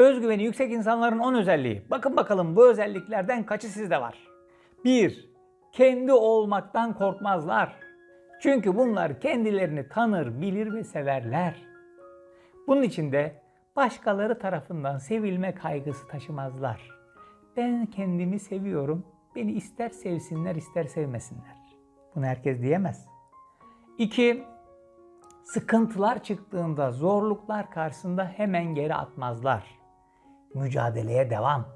Özgüveni yüksek insanların 10 özelliği. Bakın bakalım bu özelliklerden kaçı sizde var? 1. Kendi olmaktan korkmazlar. Çünkü bunlar kendilerini tanır, bilir ve severler. Bunun için de başkaları tarafından sevilme kaygısı taşımazlar. Ben kendimi seviyorum. Beni ister sevsinler ister sevmesinler. Bunu herkes diyemez. 2. Sıkıntılar çıktığında, zorluklar karşısında hemen geri atmazlar. Mücadeleye devam.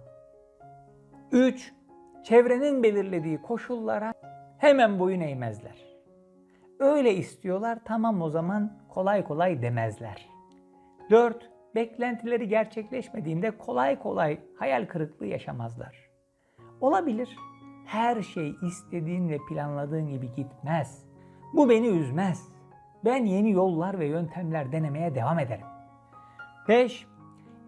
3. Çevrenin belirlediği koşullara hemen boyun eğmezler. Öyle istiyorlar tamam o zaman kolay kolay demezler. 4. Beklentileri gerçekleşmediğinde kolay kolay hayal kırıklığı yaşamazlar. Olabilir. Her şey istediğin ve planladığın gibi gitmez. Bu beni üzmez. Ben yeni yollar ve yöntemler denemeye devam ederim. 5.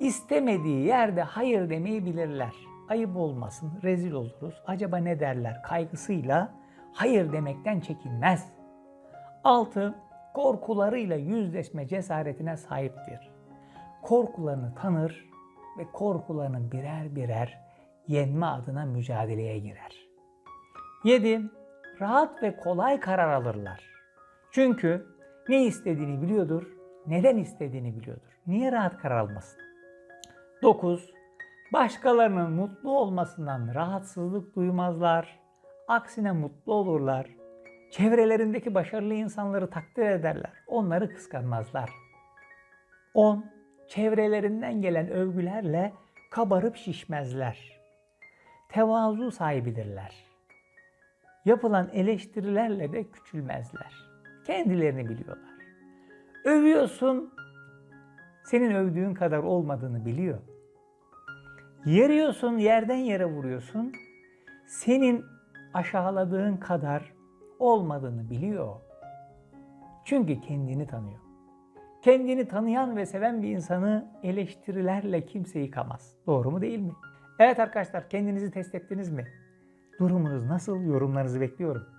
İstemediği yerde hayır demeyi bilirler. Ayıp olmasın, rezil oluruz, acaba ne derler kaygısıyla hayır demekten çekinmez. 6. Korkularıyla yüzleşme cesaretine sahiptir. Korkularını tanır ve korkularını birer birer yenme adına mücadeleye girer. 7. Rahat ve kolay karar alırlar. Çünkü ne istediğini biliyordur, neden istediğini biliyordur. Niye rahat karar almasın? 9. Başkalarının mutlu olmasından rahatsızlık duymazlar. Aksine mutlu olurlar. Çevrelerindeki başarılı insanları takdir ederler. Onları kıskanmazlar. 10. Çevrelerinden gelen övgülerle kabarıp şişmezler. Tevazu sahibidirler. Yapılan eleştirilerle de küçülmezler. Kendilerini biliyorlar. Övüyorsun, senin övdüğün kadar olmadığını biliyor. Yeriyorsun, yerden yere vuruyorsun. Senin aşağıladığın kadar olmadığını biliyor. Çünkü kendini tanıyor. Kendini tanıyan ve seven bir insanı eleştirilerle kimse yıkamaz. Doğru mu değil mi? Evet arkadaşlar kendinizi test ettiniz mi? Durumunuz nasıl? Yorumlarınızı bekliyorum.